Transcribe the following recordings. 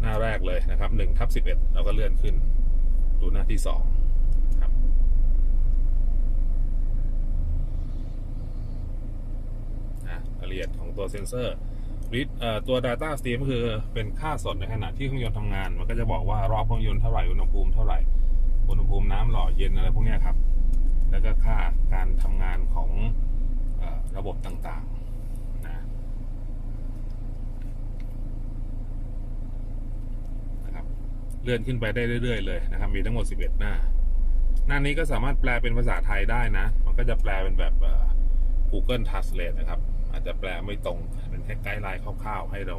หน้าแรกเลยนะครับ1ทับ11เราก็เลื่อนขึ้น ดูหน้าที่2ครับนะรายละเอียดของตัวเซนเซอร์รีดเอ่อตัว Data Stream ก็คือเป็นค่าสดในขณะที่เครื่องยนต์ทำงาน มันก็จะบอกว่ารอบเครื่องยนต์เท่าไหร่ อุณหภูมิเท่าไหร่ อุณหภูมิน้ำหล่อเย็นอะไรพวกนี้ครับ แล้วก็ค่าการทำงานของออระบบต่างๆนะนะครับ เลื่อนขึ้นไปได้เรื่อยๆเลยนะครับ มีทั้งหมด 11 หน้า หน้านี้ก็สามารถแปลเป็นภาษาไทยได้นะ มันก็จะแปลเป็นแบบ Google Translate นะครับ อาจจะแปลไม่ตรง เป็นแค่ไกด์ไลน์คร่าวๆ ให้เรา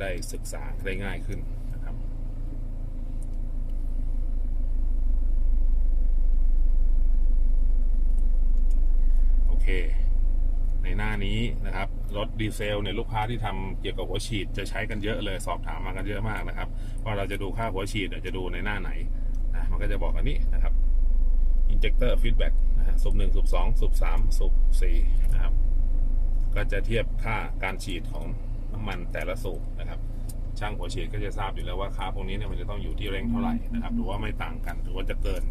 ได้ศึกษาได้ง่ายขึ้นนะครับ โอเค หน้านี้นะครับ รถดีเซลเนี่ยลูกค้าที่ทำเกี่ยวกับหัวฉีดจะใช้กันเยอะเลยสอบถามมากันเยอะมากนะครับว่าเราจะดูค่าหัวฉีดจะดูในหน้าไหนนะมันก็จะบอกอันนี้นะครับ injector feedback นะฮะสูบหนึ่งสูบสองสูบสามสูบสี่นะครับ ก็จะเทียบค่าการฉีดของน้ำมันแต่ละสูบนะครับ ช่างหัวฉีดก็จะทราบอยู่แล้วว่าค่าพวกนี้เนี่ยมันจะต้องอยู่ที่เร่งเท่าไหร่นะครับหรือว่าไม่ต่างกันหรือว่าจะเกิน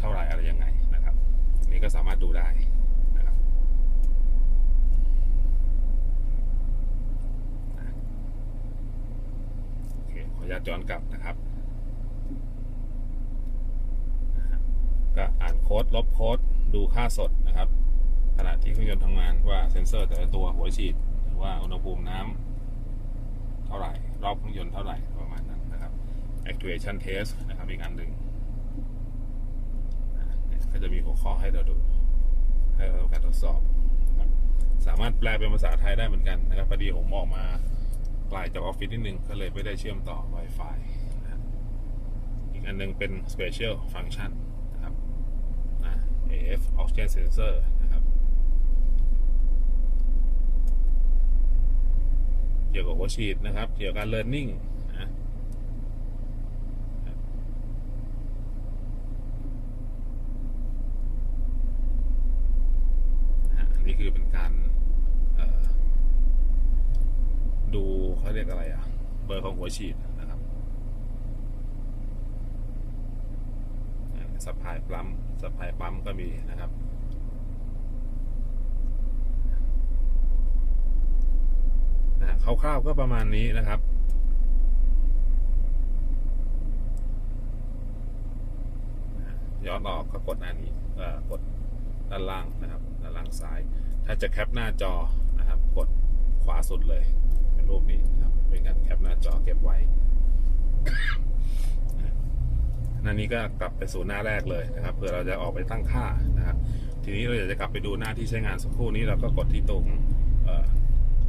เท่าไหร่อะไรยังไงนะครับอันนี้ก็สามารถดูได้นะครับโอเคขออนุญาตย้อนกลับนะครับ ก็อ่านโค้ดลบโค้ดดูค่าสดนะครับ ขณะที่เครื่องยนต์ทำงานว่าเซ็นเซอร์แต่ละตัวหัวฉีดหรือว่าอุณหภูมิน้ำเท่าไหร่ รอบเครื่องยนต์เท่าไหร่ประมาณนั้นนะครับ actuation test นะครับอีกอันหนึ่งก็จะมีหัวข้อให้เราดู ให้เราทำการทดสอบนะครับสามารถแปลเป็นภาษาไทยได้เหมือนกันนะครับพอดีผมออกมา ไกลจากออฟฟิศนิดนึงก็เลยไม่ได้เชื่อมต่อ Wi-Fi นะอีกอันหนึงเป็น special function นะครับอะ AF oxygen sensor นะครับ เกี่ยวกับหัวฉีดนะครับ เกี่ยวกับการ learning นะนะฮะอันนี้คือเป็นการเอ่อดู เขาเรียกอะไรอะ เบอร์ของหัวฉีดนะครับสัพายปั๊มสัพพายปั๊มก็มีนะครับนะคร่าวๆก็ประมาณนี้นะครับย้อนออกก็กดหน้านี้เอ่อกดด้านล่างนะครับ ด้านล่างซ้าย ถ้าจะแคปหน้าจอนะครับ กดขวาสุดเลย รูปนี้ครับเป็นการแคปหน้าจอเก็บไว้น้านี้ก็กลับไปสู่หน้าแรกเลยนะครับเผื่อเราจะออกไปตั้งค่านะครับทีนี้เราอยากจะกลับไปดูหน้าที่ใช้งานสักครู่นี้เราก็กดที่ตรง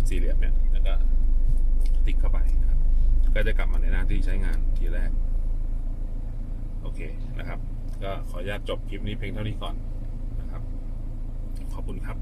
สี่เหลี่ยมเนี่ยแล้วก็ติ๊กเข้าไปนะครับก็จะกลับมาในหน้าที่ใช้งานทีแรกโอเคนะครับ ก็ขออนุญาตจบคลิปนี้เพียงเท่านี้ก่อนนะครับ ขอบคุณครับ